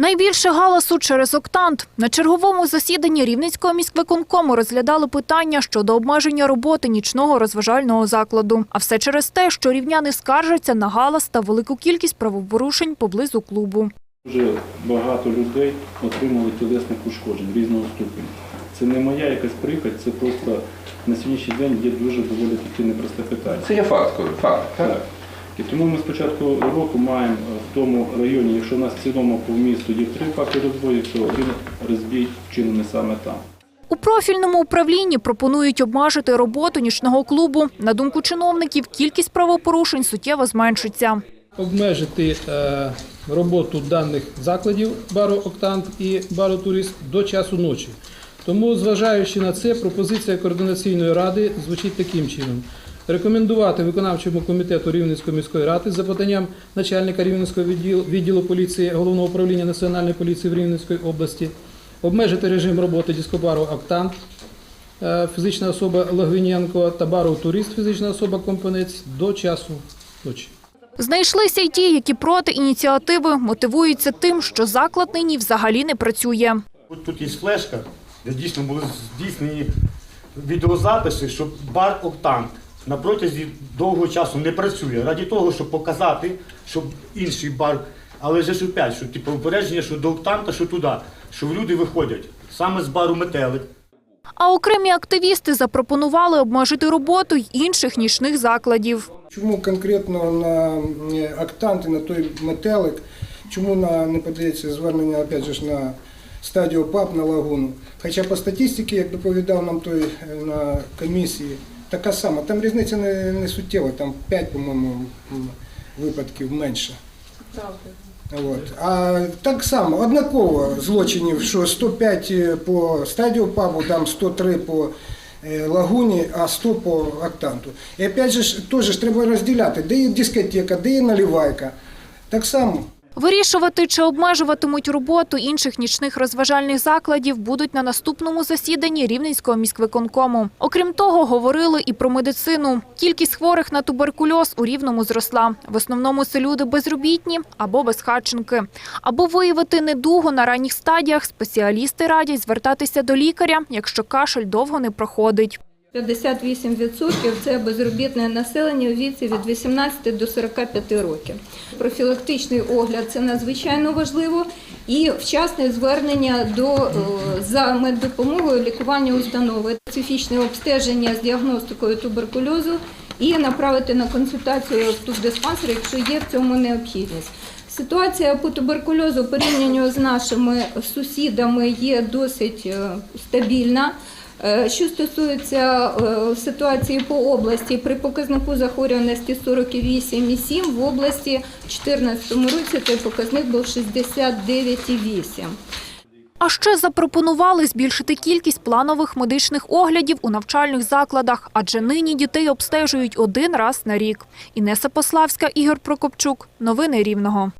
Найбільше галасу через октант. На черговому засіданні Рівненського міськвиконкому розглядали питання щодо обмеження роботи нічного розважального закладу. А все через те, що рівняни скаржаться на галас та велику кількість правопорушень поблизу клубу. Дуже багато людей отримали тілесних ушкоджень різного ступеня. Це не моя якась прихоть, це просто на сьогоднішній день є дуже доволі таки непросте питання. Це є факт, факт. Так. І тому ми з початку року маємо е, в тому районі, якщо у нас в цілому по місту є три факти розбою, то один розбій вчинений саме там. У профільному управлінні пропонують обмежити роботу нічного клубу. На думку чиновників, кількість правопорушень суттєво зменшиться. обмежити е, роботу даних закладів бару Октант і бару Турист до часу ночі. Тому, зважаючи на це, пропозиція координаційної ради звучить таким чином. Рекомендувати виконавчому комітету Рівненської міської ради за поданням начальника Рівненського відділу, поліції Головного управління Національної поліції в Рівненській області, обмежити режим роботи дискобару Октант, е, фізична особа Логвиненко та бару Турист, фізична особа Компанець до часу ночі. Знайшлися й ті, які проти ініціативи мотивуються тим, що заклад нині взагалі не працює. От тут є флешка, де дійсно були здійснені відеозаписи, що бар Октант на протязі довгого часу не працює. Раді того, щоб показати, що інший бар, але вже ж опять, що типу попередження, що до Октанта, що туди, що люди виходять саме з бару Метелик. А окремі активісти запропонували обмежити роботу й інших нічних закладів. Чому конкретно на е, актант і на той метелик, чому на, не подається звернення опять же, на стадіо ПАП на лагуну? Хоча по статистиці, як доповідав нам той е, на комісії, така сама. Там різниця не, не суттєва, там 5, по-моєму, випадків менше. От. А так само, однаково злочинів, що 105 по стадіо ПАБу, там 103 по е, лагуні, а 100 по актанту. І опять же теж треба розділяти, де є дискотека, де є наливайка. Так само. Вирішувати, чи обмежуватимуть роботу інших нічних розважальних закладів, будуть на наступному засіданні Рівненського міськвиконкому. Окрім того, говорили і про медицину. Кількість хворих на туберкульоз у Рівному зросла. В основному це люди безробітні або безхатченки. Або виявити недугу на ранніх стадіях, спеціалісти радять звертатися до лікаря, якщо кашель довго не проходить. 58% – це безробітне населення у віці від 18 до 45 років. Профілактичний огляд – це надзвичайно важливо. І вчасне звернення до е, за меддопомогою лікування установи, специфічне обстеження з діагностикою туберкульозу і направити на консультацію в тубдиспансер, якщо є в цьому необхідність. Ситуація по туберкульозу порівнянню з нашими сусідами є досить е, стабільна. Е, Що стосується е, ситуації по області, при показнику захворюваності 48,7 в області в 2014 році той показник був 69,8. А ще запропонували збільшити кількість планових медичних оглядів у навчальних закладах, адже нині дітей обстежують один раз на рік. Інеса Пославська, Ігор Прокопчук. Новини Рівного.